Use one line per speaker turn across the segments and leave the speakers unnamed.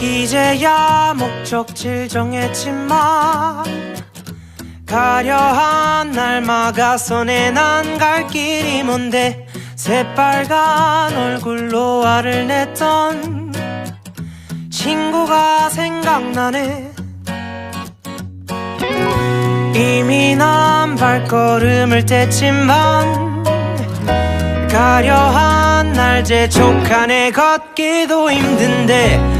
이제야 목적지를 정했지만 가려한 날 막아서 내난 갈 길이 뭔데 새빨간 얼굴로 화를 냈던 친구가 생각나네. 이미 난 발걸음을 뗐지만 가려한 날 재촉하네. 걷기도 힘든데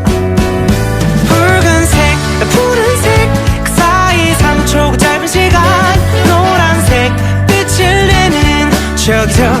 내는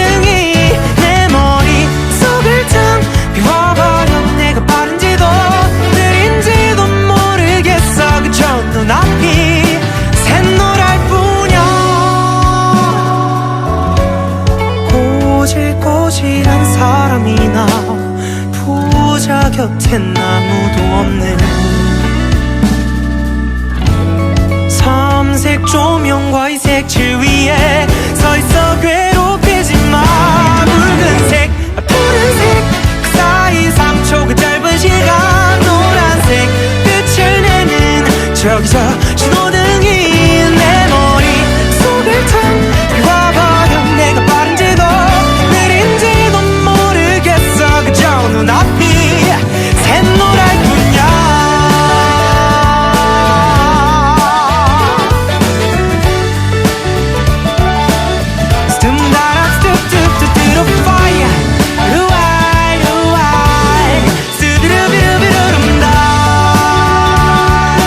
꼬질꼬질한 사람이나 부자 곁엔 아무도 없네. 삼색 조명과 이 색칠 위에 서있어 괴롭히지 마. 붉은색 푸른색 그 사이 3초 그 짧은 시간 노란색 빛을 내는 저기서